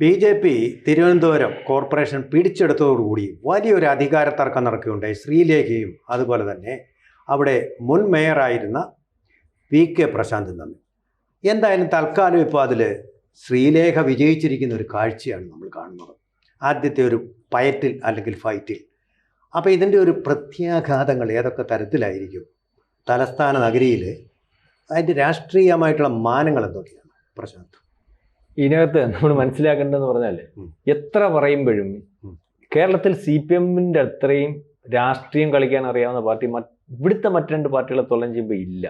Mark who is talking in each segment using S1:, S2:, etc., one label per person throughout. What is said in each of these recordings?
S1: B J P Thiruvananthapuram corporation പിടിച്ചെടുത്തതോടുകൂടി വലിയൊരു അധികാര തർക്കം നടക്കുകയുണ്ടായി. ശ്രീലേഖയും അതുപോലെ തന്നെ അവിടെ മുൻ മേയറായിരുന്ന വി കെ പ്രശാന്തും തമ്മിൽ. എന്തായാലും തൽക്കാലം ഇപ്പോൾ അതിൽ ശ്രീലേഖ വിജയിച്ചിരിക്കുന്ന ഒരു കാഴ്ചയാണ് നമ്മൾ കാണുന്നത്. ആദ്യത്തെ ഒരു പയറ്റിൽ അല്ലെങ്കിൽ ഫൈറ്റിൽ. അപ്പോൾ ഇതിന്റെ ഒരു പ്രത്യാഘാതങ്ങൾ ഏതൊക്കെ തരത്തിലായിരിക്കും? തലസ്ഥാന നഗരിയിൽ അതിന്റെ രാഷ്ട്രീയമായിട്ടുള്ള മാനങ്ങൾ എന്തൊക്കെയാണ് പ്രശാന്ത്?
S2: ഇതിനകത്ത് നമ്മൾ മനസ്സിലാക്കേണ്ടതെന്ന് പറഞ്ഞാൽ. എത്ര പറയുമ്പോഴും കേരളത്തിൽ സി പി എമ്മിന്റെ അത്രയും രാഷ്ട്രീയം കളിക്കാൻ അറിയാവുന്ന പാർട്ടി ഇവിടുത്തെ മറ്റു രണ്ട് പാർട്ടികളെ തൊള്ളം ചെയ്യുമ്പോൾ ഇല്ല.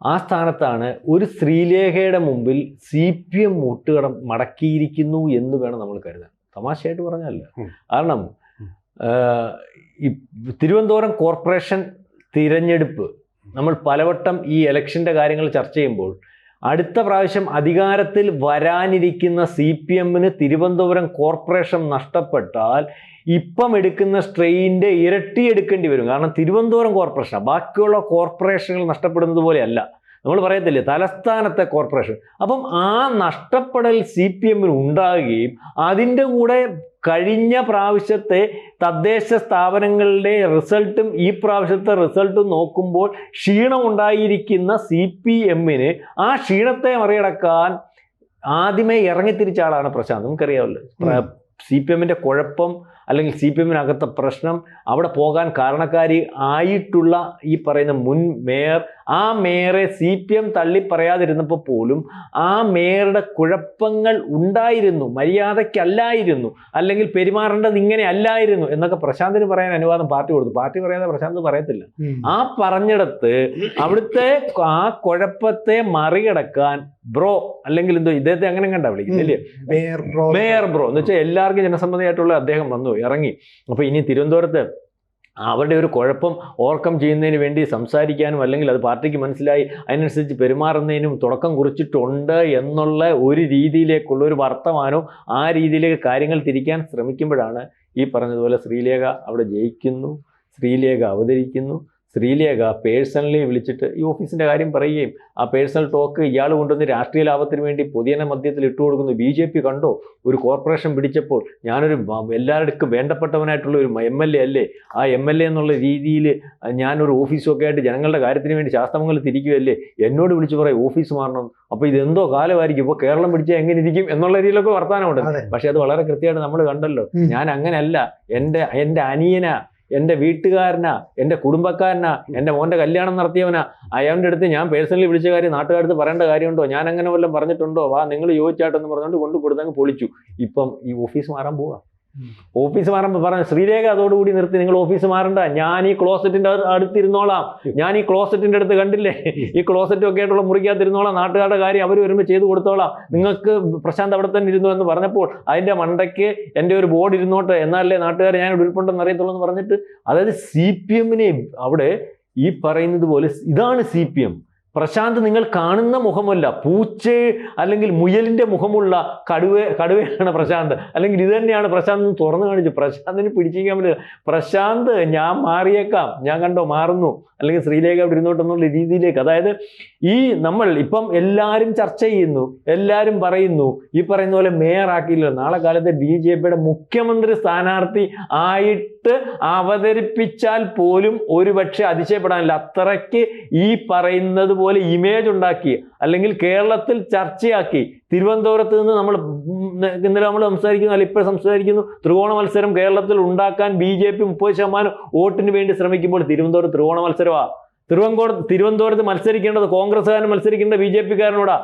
S2: ആ സ്ഥാനത്താണ് ഒരു ശ്രീലേഖയുടെ മുമ്പിൽ സി പി എം മുട്ടുകടം മടക്കിയിരിക്കുന്നു എന്ന് വേണം നമ്മൾ കരുതാൻ. തമാശയായിട്ട് പറഞ്ഞല്ല കാരണം തിരുവനന്തപുരം കോർപ്പറേഷൻ തിരഞ്ഞെടുപ്പ് നമ്മൾ പലവട്ടം ഈ ഇലക്ഷന്റെ കാര്യങ്ങൾ ചർച്ച ചെയ്യുമ്പോൾ അടുത്ത പ്രാവശ്യം അധികാരത്തിൽ വരാനിരിക്കുന്ന സി പി എമ്മിന് തിരുവനന്തപുരം കോർപ്പറേഷൻ നഷ്ടപ്പെട്ടാൽ ഇപ്പം എടുക്കുന്ന സ്ട്രെയിന്റെ ഇരട്ടി എടുക്കേണ്ടി വരും. കാരണം തിരുവനന്തപുരം കോർപ്പറേഷനാണ് ബാക്കിയുള്ള കോർപ്പറേഷനുകൾ നഷ്ടപ്പെടുന്നത് പോലെയല്ല. നമ്മൾ പറയത്തില്ലേ തലസ്ഥാനത്തെ കോർപ്പറേഷൻ. അപ്പം ആ നഷ്ടപ്പെടൽ സി പി എമ്മിന് ഉണ്ടാകുകയും അതിന്റെ കൂടെ കഴിഞ്ഞ പ്രാവശ്യത്തെ തദ്ദേശ സ്ഥാപനങ്ങളുടെ റിസൾട്ടും ഈ പ്രാവശ്യത്തെ റിസൾട്ടും നോക്കുമ്പോൾ ക്ഷീണമുണ്ടായിരിക്കുന്ന സി പി എമ്മിന് ആ ക്ഷീണത്തെ മറികടക്കാൻ ആദ്യമേ ഇറങ്ങിത്തിരിച്ച ആളാണ് പ്രശാന്ത്. നമുക്കറിയാമല്ലോ സി പി എമ്മിന്റെ കുഴപ്പം അല്ലെങ്കിൽ സി പി എമ്മിനകത്തെ പ്രശ്നം അവിടെ പോകാൻ കാരണക്കാരി ആയിട്ടുള്ള ഈ പറയുന്ന മുൻ മേയർ ആ മേയറെ സി പി എം തള്ളിപ്പറയാതിരുന്നപ്പോൾ പോലും ആ മേയറുടെ കുഴപ്പങ്ങൾ ഉണ്ടായിരുന്നു മര്യാദയ്ക്കല്ലായിരുന്നു അല്ലെങ്കിൽ പെരുമാറേണ്ടത് ഇങ്ങനെ അല്ലായിരുന്നു എന്നൊക്കെ പ്രശാന്തിന് പറയാൻ അനുവാദം പാർട്ടി കൊടുത്തു. പാർട്ടി പറയാതെ പ്രശാന്ത് പറയത്തില്ല. ആ പറഞ്ഞിടത്ത് അവിടുത്തെ ആ കുഴപ്പത്തെ മറികടക്കാൻ ബ്രോ അല്ലെങ്കിൽ എന്തോ ഇദ്ദേഹത്തെ അങ്ങനെ കണ്ടാ വിളിക്കുന്നില്ലേ
S1: മേയർ ബ്രോ.
S2: എന്ന് വെച്ചാൽ എല്ലാവർക്കും ജനസമ്മതിയായിട്ടുള്ള അദ്ദേഹം വന്നു ഇറങ്ങി. അപ്പൊ ഇനി തിരുവനന്തപുരത്ത് അവരുടെ ഒരു കുഴപ്പം ഓവർകം ചെയ്യുന്നതിന് വേണ്ടി സംസാരിക്കാനും അല്ലെങ്കിൽ അത് പാർട്ടിക്ക് മനസ്സിലായി അതിനനുസരിച്ച് പെരുമാറുന്നതിനും തുടക്കം കുറിച്ചിട്ടുണ്ട് എന്നുള്ള ഒരു രീതിയിലേക്കുള്ള ഒരു വർത്തമാനവും ആ രീതിയിലേക്ക് കാര്യങ്ങൾ തിരിക്കാൻ ശ്രമിക്കുമ്പോഴാണ് ഈ പറഞ്ഞതുപോലെ ശ്രീലേഖ അവിടെ ജയിക്കുന്നു ശ്രീലേഖ അവതരിക്കുന്നു. ശ്രീലേഖ പേഴ്സണലി വിളിച്ചിട്ട് ഈ ഓഫീസിന്റെ കാര്യം പറയുകയും ആ പേഴ്സണൽ ടോക്ക് ഇയാൾ കൊണ്ടുവന്ന് രാഷ്ട്രീയ ലാഭത്തിന് വേണ്ടി പൊതുജന മധ്യത്തിൽ ഇട്ടു കൊടുക്കുന്നു. ബി ജെ പി കണ്ടോ? ഒരു കോർപ്പറേഷൻ പിടിച്ചപ്പോൾ ഞാനൊരു എല്ലാവർക്കും വേണ്ടപ്പെട്ടവനായിട്ടുള്ള ഒരു എം എൽ എ അല്ലേ? ആ എം എൽ എ എന്നുള്ള രീതിയിൽ ഞാനൊരു ഓഫീസൊക്കെ ആയിട്ട് ജനങ്ങളുടെ കാര്യത്തിന് വേണ്ടി ശാസ്ത്രമംഗൽ തിരിക്കുകയല്ലേ എന്നോട് വിളിച്ച് പറയും ഓഫീസ് മാറണം. അപ്പോൾ ഇതെന്തോ കാലമായിരിക്കും. ഇപ്പോൾ കേരളം പിടിച്ചാൽ എങ്ങനെ ഇരിക്കും എന്നുള്ള രീതിയിലൊക്കെ വർത്തമാനമുണ്ട്
S1: പക്ഷേ
S2: പക്ഷെ അത് വളരെ കൃത്യമായിട്ട് നമ്മൾ കണ്ടല്ലോ. ഞാൻ അങ്ങനെയല്ല എന്റെ എന്റെ അനിയനാ എന്റെ വീട്ടുകാരനാ എന്റെ കുടുംബക്കാരനാ എന്റെ മോന്റെ കല്യാണം നടത്തിയവനാ. അയാളുടെ അടുത്ത് ഞാൻ പേഴ്സണലി വിളിച്ച കാര്യം നാട്ടുകാരടുത്ത് പറയേണ്ട കാര്യമുണ്ടോ? ഞാൻ അങ്ങനെ വല്ലതും പറഞ്ഞിട്ടുണ്ടോ? വാ നിങ്ങൾ ചോദിച്ചാട്ടെന്ന് പറഞ്ഞുകൊണ്ട് കൊണ്ട് കൊടുത്തങ്ങ് പൊളിച്ചു. ഇപ്പം ഈ ഓഫീസ് മാറാൻ പോവാ. ഓഫീസ് മാറുമ്പോൾ പറഞ്ഞു ശ്രീരേഖ അതോടുകൂടി നിർത്തി നിങ്ങൾ ഓഫീസ് മാറണ്ട. ഞാൻ ഈ ക്ലോസറ്റിന്റെ അടുത്തിരുന്നോളാം. ഞാൻ ഈ ക്ലോസറ്റിന്റെ അടുത്ത് കണ്ടില്ലേ? ഈ ക്ലോസറ്റ് ഒക്കെ ആയിട്ടുള്ള മുറിക്കകത്തിരുന്നോളാം. നാട്ടുകാരുടെ കാര്യം അവർ വരുമ്പോൾ ചെയ്തു കൊടുത്തോളാം. നിങ്ങൾക്ക് പ്രശാന്ത് അവിടെ തന്നെ ഇരുന്നു എന്ന് പറഞ്ഞപ്പോൾ അതിന്റെ മണ്ടയ്ക്ക് എന്റെ ഒരു ബോർഡ് ഇരുന്നോട്ടെ. എന്നാലേ നാട്ടുകാർ ഞാൻ ഇവിടെ ഉൾപ്പെടുണ്ടെന്ന് അറിയത്തുള്ളൂ എന്ന് പറഞ്ഞിട്ട് അതായത് സി പി എമ്മിനെ അവിടെ ഈ പറയുന്നത് പോലെ ഇതാണ് സി പി എം. പ്രശാന്ത് നിങ്ങൾ കാണുന്ന മുഖമല്ല പൂച്ച അല്ലെങ്കിൽ മുയലിന്റെ മുഖമുള്ള കടുവ കടുവയാണ് പ്രശാന്ത്. അല്ലെങ്കിൽ ഇത് തന്നെയാണ് പ്രശാന്ത് തുറന്നു കാണിച്ചു. പ്രശാന്തിന് പിടിച്ചിരിക്കാൻ പറ്റില്ല. പ്രശാന്ത് ഞാൻ മാറിയേക്കാം. ഞാൻ കണ്ടോ മാറുന്നു. അല്ലെങ്കിൽ ശ്രീലേഖ അവിടെ ഇരുന്നോട്ടെന്നുള്ള രീതിയിലേക്ക്. അതായത് ഈ നമ്മൾ ഇപ്പം എല്ലാവരും ചർച്ച ചെയ്യുന്നു എല്ലാവരും പറയുന്നു ഈ പറയുന്ന പോലെ മേയറാക്കിയില്ല നാളെ കാലത്ത് ബി ജെ പിയുടെ മുഖ്യമന്ത്രി സ്ഥാനാർത്ഥി ആയിട്ട് അവതരിപ്പിച്ചാൽ പോലും ഒരുപക്ഷെ അതിശയപ്പെടാനില്ല. അത്രയ്ക്ക് ഈ പറയുന്നത് പോലെ ഇമേജ് ഉണ്ടാക്കി അല്ലെങ്കിൽ കേരളത്തിൽ ചർച്ചയാക്കി. തിരുവനന്തപുരത്ത് നിന്ന് നമ്മൾ ഇന്നലെ നമ്മൾ സംസാരിക്കുന്നു അല്ല ഇപ്പോൾ സംസാരിക്കുന്നു. ത്രികോണ മത്സരം കേരളത്തിൽ ഉണ്ടാക്കാൻ ബി ജെ പി മുപ്പത് ശതമാനം വോട്ടിന് വേണ്ടി ശ്രമിക്കുമ്പോൾ തിരുവനന്തപുരം ത്രികോണ മത്സരമാ. തിരുവനന്തപുരം തിരുവനന്തപുരത്ത് മത്സരിക്കേണ്ടത് കോൺഗ്രസ്സുകാരൻ മത്സരിക്കേണ്ട ബി ജെ പിക്കാരനോടാ.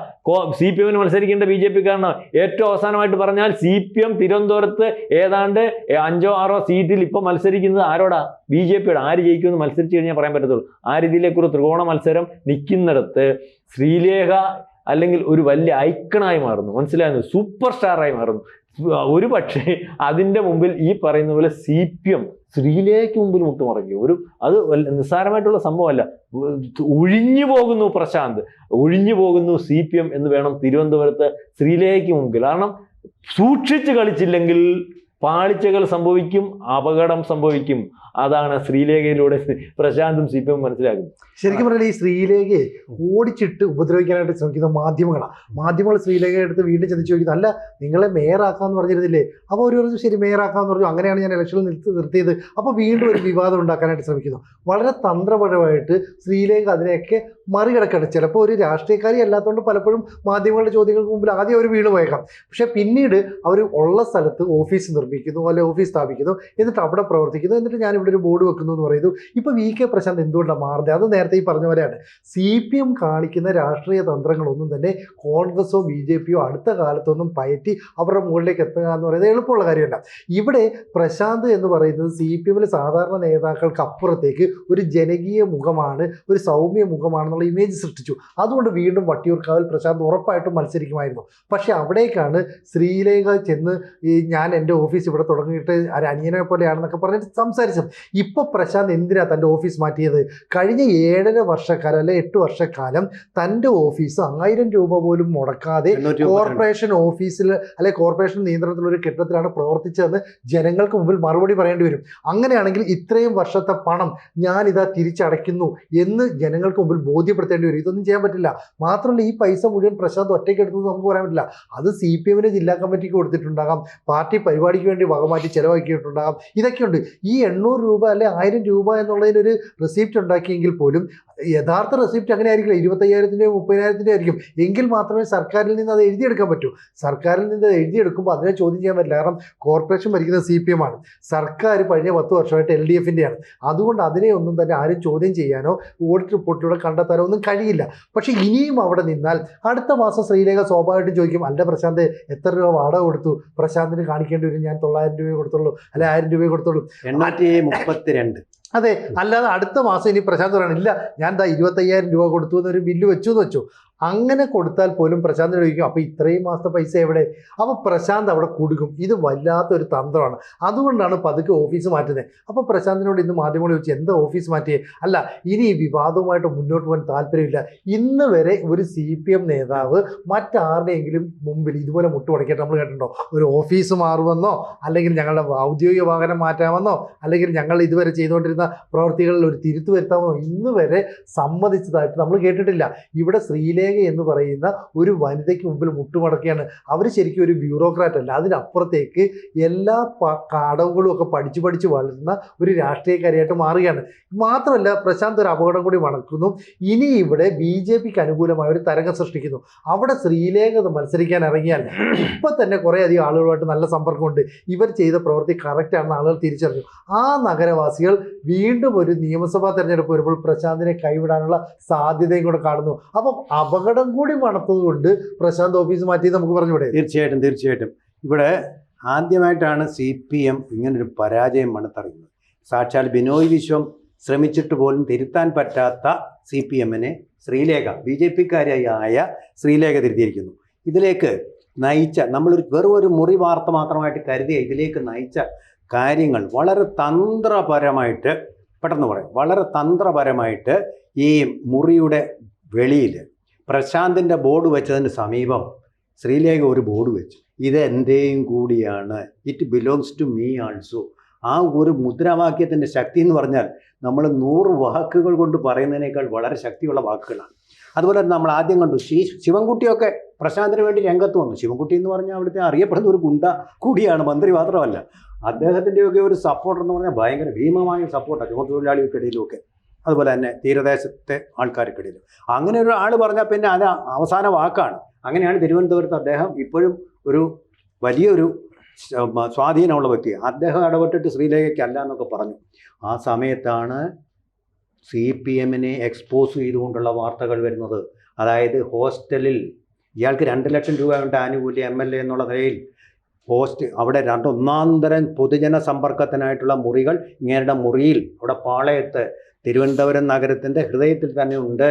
S2: സി പി എമ്മിന് മത്സരിക്കേണ്ട ബി ജെ പിക്കാരനോ. ഏറ്റവും അവസാനമായിട്ട് പറഞ്ഞാൽ സി പി എം തിരുവനന്തപുരത്ത് ഏതാണ്ട് അഞ്ചോ ആറോ സീറ്റിൽ ഇപ്പം മത്സരിക്കുന്നത് ആരോടാ? ബി ജെ പിയുടെ. ആര് ജയിക്കുമെന്ന് മത്സരിച്ച് കഴിഞ്ഞാൽ പറയാൻ പറ്റത്തുള്ളൂ. ആ രീതിയിലേക്കൊരു ത്രികോണ മത്സരം നിൽക്കുന്നിടത്ത് ശ്രീലേഖ അല്ലെങ്കിൽ ഒരു വലിയ ഐക്കണായി മാറുന്നു. മനസ്സിലായിരുന്നു സൂപ്പർ സ്റ്റാറായി മാറുന്നു. ഒരു പക്ഷേ അതിന്റെ മുമ്പിൽ ഈ പറയുന്ന പോലെ സി പി എം സ്ത്രീയിലേക്ക് മുമ്പിൽ മുട്ടുമറക്കി ഒരു അത് നിസ്സാരമായിട്ടുള്ള സംഭവമല്ല. ഒഴിഞ്ഞു പോകുന്നു പ്രശാന്ത്. ഒഴിഞ്ഞു പോകുന്നു സി പി എം എന്ന് വേണം തിരുവനന്തപുരത്ത് സ്ത്രീയിലേക്ക് മുമ്പിൽ. കാരണം സൂക്ഷിച്ച് കളിച്ചില്ലെങ്കിൽ പാളിച്ചകൾ സംഭവിക്കും അപകടം സംഭവിക്കും. അതാണ് ശ്രീലേഖയിലൂടെ പ്രശാന്തും സി പി എം മനസ്സിലാക്കുന്നത്.
S3: ശരിക്കും പറഞ്ഞാൽ ഈ ശ്രീലേഖയെ ഓടിച്ചിട്ട് ഉപദ്രവിക്കാനായിട്ട് ശ്രമിക്കുന്ന മാധ്യമങ്ങളാണ്. മാധ്യമങ്ങൾ ശ്രീലേഖയെ എടുത്ത് വീണ്ടും ചിന്തിച്ചു ചോദിക്കുന്നത് അല്ല നിങ്ങളെ മേയറാക്കാന്ന് പറഞ്ഞിരുന്നില്ലേ? അപ്പോൾ ഒരു പറഞ്ഞു ശരി മേയറാക്കാന്ന് പറഞ്ഞു. അങ്ങനെയാണ് ഞാൻ ഇലക്ഷനിൽ നിർത്തി നിർത്തിയത്. അപ്പോൾ വീണ്ടും ഒരു വിവാദം ഉണ്ടാക്കാനായിട്ട് ശ്രമിക്കുന്നു. വളരെ തന്ത്രപരമായിട്ട് ശ്രീലേഖ അതിനെയൊക്കെ മറികടക്കണം. ചിലപ്പോൾ ഒരു രാഷ്ട്രീയക്കാരി അല്ലാത്തതുകൊണ്ട് പലപ്പോഴും മാധ്യമങ്ങളുടെ ചോദ്യങ്ങൾക്ക് മുമ്പിൽ ആദ്യം അവർ വീണ് പോയേക്കാം. പക്ഷേ പിന്നീട് അവർ ഉള്ള സ്ഥലത്ത് ഓഫീസ് നിർമ്മിക്കുന്നു അല്ലെ ഓഫീസ് സ്ഥാപിക്കുന്നു എന്നിട്ട് അവിടെ പ്രവർത്തിക്കുന്നു എന്നിട്ട് ഞാൻ ഇവിടെ ഒരു ബോർഡ് വെക്കുന്നു എന്ന് പറയുന്നു. ഇപ്പോൾ വി കെ പ്രശാന്ത് എന്തുകൊണ്ടാണ് മാറുന്നത്? അത് നേരത്തെ ഈ പറഞ്ഞ പോലെയാണ്. സി പി എം കാണിക്കുന്ന രാഷ്ട്രീയ തന്ത്രങ്ങളൊന്നും തന്നെ കോൺഗ്രസോ ബി ജെ പിയോ അടുത്ത കാലത്തൊന്നും പയറ്റി അവരുടെ മുകളിലേക്ക് എത്തുക എന്ന് പറയുന്നത് എളുപ്പമുള്ള കാര്യമല്ല. ഇവിടെ പ്രശാന്ത് എന്ന് പറയുന്നത് സി പി എമ്മിലെ സാധാരണ നേതാക്കൾക്ക് അപ്പുറത്തേക്ക് ഒരു ജനകീയ മുഖമാണ് ഒരു സൗമ്യ മുഖമാണെന്നുള്ള ഇമേജ് സൃഷ്ടിച്ചു. അതുകൊണ്ട് വീണ്ടും വട്ടിയൂർക്കാവിൽ പ്രശാന്ത് ഉറപ്പായിട്ടും മത്സരിക്കുമായിരുന്നു. പക്ഷേ അവിടേക്കാണ് ശ്രീലേഖ ചെന്ന് ഈ ഞാൻ എന്റെ ഓഫീസ് ഇവിടെ തുടങ്ങിയിട്ട് ഒരു അനിയനെ പോലെയാണെന്നൊക്കെ പറഞ്ഞിട്ട് സംസാരിച്ചത് ഇപ്പോൾ പ്രശാന്ത് എന്തിനാ തന്റെ ഓഫീസ് മാറ്റിയത്? കഴിഞ്ഞ ഏഴര വർഷക്കാലം അല്ലെ എട്ട് വർഷക്കാലം തന്റെ ഓഫീസ് ആയിരം രൂപ പോലും മുടക്കാതെ. കോർപ്പറേഷൻ ഓഫീസിൽ അല്ലെ കോർപ്പറേഷൻ നിയന്ത്രണത്തിലുള്ള ഒരു കെട്ടിടത്തിലാണ് പ്രവർത്തിച്ചതെന്ന് ജനങ്ങൾക്ക് മുമ്പിൽ മറുപടി പറയേണ്ടി വരും. അങ്ങനെയാണെങ്കിൽ ഇത്രയും വർഷത്തെ പണം ഞാൻ ഇതാ തിരിച്ചടയ്ക്കുന്നു എന്ന് ജനങ്ങൾക്ക് മുമ്പിൽ ബോധ്യപ്പെടുത്തേണ്ടി വരും. ഇതൊന്നും ചെയ്യാൻ പറ്റില്ല. മാത്രമല്ല ഈ പൈസ മുഴുവൻ പ്രശാന്ത് ഒറ്റയ്ക്ക് എടുത്തു എന്ന് നമുക്ക് പറയാൻ പറ്റില്ല. അത് സി പി എമ്മിന് ജില്ലാ കമ്മിറ്റിക്ക് കൊടുത്തിട്ടുണ്ടാകാം. പാർട്ടി പരിപാടിക്ക് വേണ്ടി വകമാറ്റി ചിലവാക്കിയിട്ടുണ്ടാകാം. ഇതൊക്കെയുണ്ട്. ഈ എണ്ണൂറ് രൂപ അല്ലെ ആയിരം രൂപ എന്നുള്ളതിനൊരു റെസിപ്റ്റ് ഉണ്ടാക്കിയെങ്കിൽ പോലും യഥാർത്ഥ റെസിപ്റ്റ് അങ്ങനെ ആയിരിക്കില്ല ഇരുപത്തയ്യായിരത്തിന്റെയോ മുപ്പതിനായിരത്തിന്റെയോ ആയിരിക്കും. എങ്കിൽ മാത്രമേ സർക്കാരിൽ നിന്ന് അത് എഴുതിയെടുക്കാൻ പറ്റൂ. സർക്കാരിൽ നിന്ന് എഴുതിയെടുക്കുമ്പോൾ അതിനെ ചോദ്യം ചെയ്യാൻ പറ്റില്ല. കാരണം കോർപ്പറേഷൻ ഭരിക്കുന്നത് സി പി എം ആണ്. സർക്കാർ കഴിഞ്ഞ പത്ത് വർഷമായിട്ട് എൽ ഡി എഫിന്റെയാണ് അതുകൊണ്ട് അതിനെ ഒന്നും തന്നെ ആരും ചോദ്യം ചെയ്യാനോ ഓഡിറ്റ് റിപ്പോർട്ടിലൂടെ കണ്ടെത്താനോ ഒന്നും കഴിയില്ല. പക്ഷേ ഇനിയും അവിടെ നിന്നാൽ അടുത്ത മാസം ശ്രീലേഖ സ്വാഭാവികമായിട്ടും ചോദിക്കും അല്ല പ്രശാന്ത് എത്ര രൂപ വാടക കൊടുത്തു? പ്രശാന്തിന് കാണിക്കേണ്ടി വരും. ഞാൻ തൊള്ളായിരം രൂപയെ കൊടുത്തുള്ളൂ. അല്ലെ ആയിരം രൂപയെ കൊടുത്തുള്ളൂ.
S1: എണ്ണൂറ്റി മുപ്പത്തിരണ്ട്.
S3: അതെ അല്ലാതെ അടുത്ത മാസം ഇനി പ്രശാന്ത് പറയണം ഇല്ല ഞാൻ ദാ ഇരുപത്തയ്യായിരം രൂപ കൊടുത്തു എന്നൊരു ബില്ല് വെച്ചു എന്ന് വെച്ചു. അങ്ങനെ കൊടുത്താൽ പോലും പ്രശാന്ത് ചോദിക്കും അപ്പോൾ ഇത്രയും മാസത്തെ പൈസ എവിടെ? അപ്പോൾ പ്രശാന്ത് അവിടെ കൊടുക്കും ഇത് വല്ലാത്തൊരു തന്ത്രമാണ്. അതുകൊണ്ടാണ് പതുക്കെ ഓഫീസ് മാറ്റുന്നത് അപ്പോൾ പ്രശാന്തിനോട് ഇന്ന് മാധ്യമങ്ങൾ ചോദിച്ചു എന്താ ഓഫീസ് മാറ്റിയേ? അല്ല ഇനി ഈ വിവാദവുമായിട്ട് മുന്നോട്ട് പോകാൻ താല്പര്യമില്ല. ഇന്ന് വരെ ഒരു സി പി എം നേതാവ് മറ്റാരുടെയെങ്കിലും മുമ്പിൽ ഇതുപോലെ മുട്ടുമടക്കിയിട്ട് നമ്മൾ കേട്ടിട്ടുണ്ടോ? ഒരു ഓഫീസ് മാറുമെന്നോ അല്ലെങ്കിൽ ഞങ്ങളുടെ ഔദ്യോഗിക വാഹനം മാറ്റാമെന്നോ അല്ലെങ്കിൽ ഞങ്ങൾ ഇതുവരെ ചെയ്തുകൊണ്ടിരുന്ന പ്രവൃത്തികളിൽ ഒരു തിരുത്തു വരുത്താമോ? ഇന്ന് വരെ സമ്മതിച്ചതായിട്ട് നമ്മൾ കേട്ടിട്ടില്ല. ഇവിടെ ശ്രീലേഖ എന്ന് പറയുന്ന ഒരു വനിതയ്ക്ക് മുമ്പിൽ മുട്ടുമടക്കുകയാണ്. അവർ ശരിക്കും ഒരു ബ്യൂറോക്രാറ്റ് അല്ല. അതിനപ്പുറത്തേക്ക് എല്ലാ കാടവുകളും ഒക്കെ പഠിച്ചു പഠിച്ച് വളരുന്ന ഒരു രാഷ്ട്രീയക്കാരിയായിട്ട് മാറുകയാണ്. മാത്രമല്ല പ്രശാന്ത് ഒരു അപകടം കൂടി മണക്കുന്നു ഇനി ഇവിടെ ബി ജെ പിക്ക് അനുകൂലമായ ഒരു തരംഗം സൃഷ്ടിക്കുന്നു. അവിടെ ശ്രീലേഖ മത്സരിക്കാൻ ഇറങ്ങിയാൽ ഇപ്പം തന്നെ കുറേ അധികം ആളുകളുമായിട്ട് നല്ല സമ്പർക്കമുണ്ട്. ഇവർ ചെയ്ത പ്രവൃത്തി കറക്റ്റാണെന്ന് ആളുകൾ തിരിച്ചറിഞ്ഞു. ആ നഗരവാസികൾ വീണ്ടും ഒരു നിയമസഭാ തെരഞ്ഞെടുപ്പ് വരുമ്പോൾ പ്രശാന്തിനെ കൈവിടാനുള്ള സാധ്യതയും കൂടെ കാണുന്നു. അപ്പം അപകടം കൂടി മണത്തതുകൊണ്ട് പ്രശാന്ത് ഓഫീസ് മാറ്റി നമുക്ക് പറഞ്ഞുകൂടെ?
S1: തീർച്ചയായിട്ടും തീർച്ചയായിട്ടും. ഇവിടെ ആദ്യമായിട്ടാണ് സി പി എം ഇങ്ങനൊരു പരാജയം മണത്തറിയുന്നത്. സാക്ഷാൽ ബിനോയ് വിശ്വം ശ്രമിച്ചിട്ട് പോലും തിരുത്താൻ പറ്റാത്ത സി പി എമ്മിനെ ശ്രീലേഖ ബി ജെ പിക്കാരിയായ ശ്രീലേഖ തിരുത്തിയിരിക്കുന്നു. ഇതിലേക്ക് നയിച്ച നമ്മളൊരു വെറും ഒരു മുറി വാർത്ത മാത്രമായിട്ട് കരുതിയ ഇതിലേക്ക് നയിച്ച കാര്യങ്ങൾ വളരെ തന്ത്രപരമായിട്ട് പെട്ടെന്ന് പറയാം. വളരെ തന്ത്രപരമായിട്ട് ഈ മുറിയുടെ വെളിയിൽ പ്രശാന്തിന്റെ ബോർഡ് വെച്ചതിന് സമീപം ശ്രീലേഖ ഒരു ബോർഡ് വെച്ചു. ഇത് എന്റെയും കൂടിയാണ്? It belongs to me also ആ ഒരു മുദ്രാവാക്യത്തിന്റെ ശക്തി എന്ന് പറഞ്ഞാൽ നമ്മൾ നൂറ് വാക്കുകൾ കൊണ്ട് പറയുന്നതിനേക്കാൾ വളരെ ശക്തിയുള്ള വാക്കുകളാണ്. അതുപോലെ തന്നെ നമ്മൾ ആദ്യം കണ്ടു ശ്രീ ശിവൻകുട്ടിയൊക്കെ പ്രശാന്തിന് വേണ്ടി രംഗത്ത് വന്നു. ശിവൻകുട്ടി എന്ന് പറഞ്ഞാൽ അവിടുത്തെ അറിയപ്പെടുന്ന ഒരു ഗുണ്ട കൂടിയാണ് മന്ത്രി മാത്രമല്ല. അദ്ദേഹത്തിന്റെയൊക്കെ ഒരു സപ്പോർട്ട് എന്ന് പറഞ്ഞാൽ ഭയങ്കര ഭീമമായ സപ്പോർട്ടാണ് ചുമതൊഴിലാളികൾക്കിടയിലുമൊക്കെ അതുപോലെ തന്നെ തീരദേശത്തെ ആൾക്കാർക്കിടയിലും അങ്ങനെ ഒരു ആൾ പറഞ്ഞാൽ പിന്നെ അത് അവസാന വാക്കാണ്. അങ്ങനെയാണ് തിരുവനന്തപുരത്ത് അദ്ദേഹം ഇപ്പോഴും ഒരു വലിയൊരു സ്വാധീനമുള്ള വ്യക്തി. അദ്ദേഹം ഇടപെട്ടിട്ട് ശ്രീലേഖയ്ക്ക് അല്ല എന്നൊക്കെ പറഞ്ഞു. ആ സമയത്താണ് സി പി എമ്മിനെ എക്സ്പോസ് ചെയ്തുകൊണ്ടുള്ള വാർത്തകൾ വരുന്നത്. അതായത് ഹോസ്റ്റലിൽ ഇയാൾക്ക് രണ്ട് ലക്ഷം രൂപ കൊണ്ട് ആനുകൂല്യം എം എൽ എ എന്നുള്ള നിലയിൽ ഹോസ്റ്റ് അവിടെ രണ്ട് ഒന്നാം തരം പൊതുജന സമ്പർക്കത്തിനായിട്ടുള്ള മുറികൾ ഇങ്ങനെയുടെ മുറിയിൽ അവിടെ പാളയത്ത് തിരുവനന്തപുരം നഗരത്തിന്റെ ഹൃദയത്തിൽ തന്നെ ഉണ്ട്.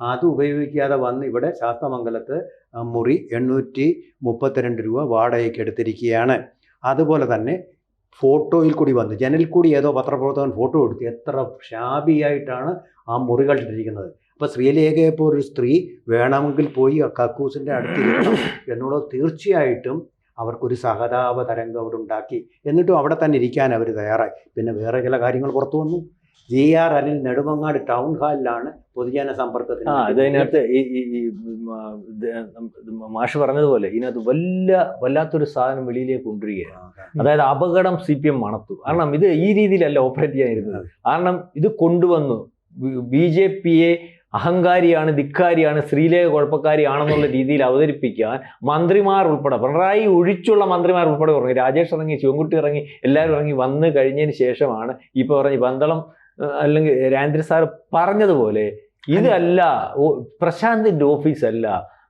S1: അത് ഉപയോഗിക്കാതെ വന്ന് ഇവിടെ ശാസ്തമംഗലത്ത് മുറി എണ്ണൂറ്റി മുപ്പത്തിരണ്ട് രൂപ വാടകയ്ക്ക് എടുത്തിരിക്കുകയാണ്. അതുപോലെ തന്നെ ഫോട്ടോയിൽ കൂടി വന്ന് ജനലിൽ കൂടി ഏതോ പത്രപ്രവർത്തകൻ ഫോട്ടോ എടുത്തു എത്ര ഷാബിയായിട്ടാണ് ആ മുറികൾ ഇട്ടിരിക്കുന്നത്. അപ്പോൾ ശ്രീലേഖയെ ഒരു സ്ത്രീ വേണമെങ്കിൽ പോയി ആ കക്കൂസിന്റെ അടുത്തിരിക്കണം എന്നുള്ളത് തീർച്ചയായിട്ടും അവർക്കൊരു സഹതാപ തരംഗം അവിടെ ഉണ്ടാക്കി. എന്നിട്ടും അവിടെ തന്നെ ഇരിക്കാൻ അവർ തയ്യാറായി. പിന്നെ വേറെ ചില കാര്യങ്ങൾ പുറത്തു വന്നു. G R Anil Nedumangad town ഹാളിലാണ് പൊതുജന സമ്പർക്കത്തിന്
S2: ആ ഇതിനകത്ത് ഈ മാഷ് പറഞ്ഞതുപോലെ ഇതിനകത്ത് വല്ല വല്ലാത്തൊരു സാധനം വെളിയിലേക്ക് കൊണ്ടുവരികയാണ്. അതായത് അപകടം സി പി എം മണത്തു. കാരണം ഇത് ഈ രീതിയിലല്ല ഓപ്പറേറ്റ് ചെയ്യാനിരുന്നത്. കാരണം ഇത് കൊണ്ടുവന്നു. ബി ജെ പിയെ അഹങ്കാരിയാണ് ധിക്കാരിയാണ് സ്ത്രീലേഖ കുഴപ്പക്കാരിയാണെന്നുള്ള രീതിയിൽ അവതരിപ്പിക്കാൻ മന്ത്രിമാർ ഉൾപ്പെടെ പിണറായി ഒഴിച്ചുള്ള മന്ത്രിമാർ ഉൾപ്പെടെ ഇറങ്ങി രാജേഷ് ഇറങ്ങി ശിവൻകുട്ടി ഇറങ്ങി എല്ലാവരും ഇറങ്ങി വന്നു കഴിഞ്ഞതിന് ശേഷമാണ് ഇപ്പോൾ പറഞ്ഞ് പന്തളം അല്ലെങ്കിൽ രാജേന്ദ്ര സാർ പറഞ്ഞതുപോലെ ഇതല്ല പ്രശാന്തിന്റെ ഓഫീസ് അല്ല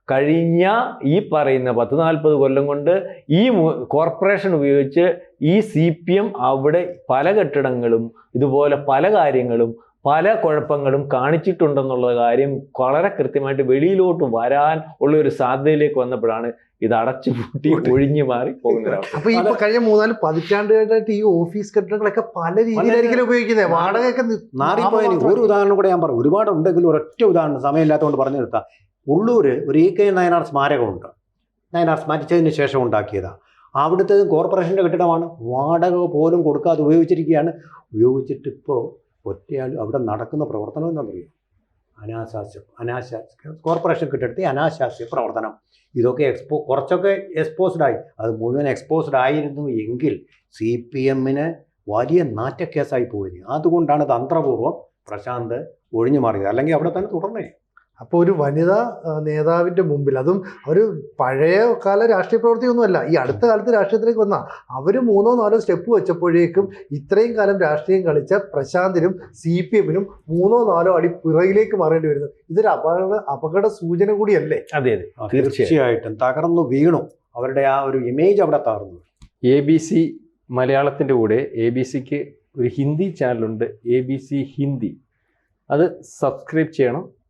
S2: കഴിഞ്ഞ ഈ പറയുന്ന പത്ത് നാൽപ്പത് കൊല്ലം കൊണ്ട് ഈ കോർപ്പറേഷൻ ഉപയോഗിച്ച് ഈ സി പി എം അവിടെ പല കെട്ടിടങ്ങളും ഇതുപോലെ പല കാര്യങ്ങളും പല കുഴപ്പങ്ങളും കാണിച്ചിട്ടുണ്ടെന്നുള്ള കാര്യം വളരെ കൃത്യമായിട്ട് വെളിയിലോട്ട് വരാൻ ഉള്ള ഒരു സാധ്യതയിലേക്ക് വന്നപ്പോഴാണ് ഇത് അടച്ചു പൂട്ടി. ഒഴിഞ്ഞു മാറി പോകുന്നൊരവസ്ഥ
S3: അപ്പൊ ഈ ഇപ്പൊ കഴിഞ്ഞ മൂന്നാൽ പതിറ്റാണ്ടുകളായിട്ട് ഈ ഓഫീസ് കെട്ടിടങ്ങളൊക്കെ പല രീതിയിലായിരിക്കും ഉപയോഗിക്കുന്നത് വാടകയൊക്കെ
S1: മാറിപ്പോയതിന് ഒരു ഉദാഹരണം കൂടെ ഞാൻ പറഞ്ഞു. ഒരുപാട് ഉണ്ടെങ്കിലും ഒരൊറ്റ ഉദാഹരണം സമയമില്ലാത്തതുകൊണ്ട് പറഞ്ഞു നിർത്താം. ഉള്ളൂര് ഒരു ഇ കെ നയനാർ സ്മാരകമുണ്ട്. നയനാർ സ്മാരിച്ചതിന് ശേഷം ഉണ്ടാക്കിയതാണ് അവിടുത്തെ കോർപ്പറേഷന്റെ കെട്ടിടമാണ്. വാടക പോലും കൊടുക്കാതെ ഉപയോഗിച്ചിരിക്കുകയാണ്. ഉപയോഗിച്ചിട്ട് ഇപ്പോൾ ഒറ്റയാൾ അവിടെ നടക്കുന്ന പ്രവർത്തനം എന്നറിയാം അനാശാസ്യം അനാശാസ്യ കോർപ്പറേഷൻ കെട്ടിടത്തെ അനാശാസ്യ പ്രവർത്തനം. ഇതൊക്കെ എക്സ്പോ കുറച്ചൊക്കെ എക്സ്പോസ്ഡ് ആയി. അത് മുഴുവൻ എക്സ്പോസ്ഡ് ആയിരുന്നു എങ്കിൽ സി പി എമ്മിന് വലിയ നാറ്റക്കേസായി പോയി അതുകൊണ്ടാണ് തന്ത്രപൂർവം പ്രശാന്ത് ഒഴിഞ്ഞു മാറിയത്. അല്ലെങ്കിൽ അവിടെ തന്നെ തുടർന്നേ.
S3: അപ്പൊ ഒരു വനിതാ നേതാവിന്റെ നേതാവിന്റെ മുമ്പിൽ അതും ഒരു പഴയ കാല രാഷ്ട്രീയ പ്രവർത്തിയൊന്നുമല്ല ഈ അടുത്ത കാലത്ത് രാഷ്ട്രീയത്തിലേക്ക് വന്ന അവർ മൂന്നോ നാലോ സ്റ്റെപ്പ് വെച്ചപ്പോഴേക്കും ഇത്രയും കാലം രാഷ്ട്രീയം കളിച്ച പ്രശാന്തിനും സി പി എമ്മിനും മൂന്നോ നാലോ അടി പിറകിലേക്ക് മാറേണ്ടി വരുന്നു. ഇതൊരു അപകട അപകട സൂചന കൂടിയല്ലേ?
S2: അതെ അതെ.
S1: തീർച്ചയായിട്ടും. തകർന്നു വീണു. അവരുടെ ആ ഒരു ഇമേജ് അവിടെ തകർന്നു
S4: എ ബി സി മലയാളത്തിന്റെ കൂടെ എ ബി സിക്ക് ഒരു ഹിന്ദി ചാനലുണ്ട് എ ബി സി ഹിന്ദി അത് സബ്സ്ക്രൈബ് ചെയ്യണം.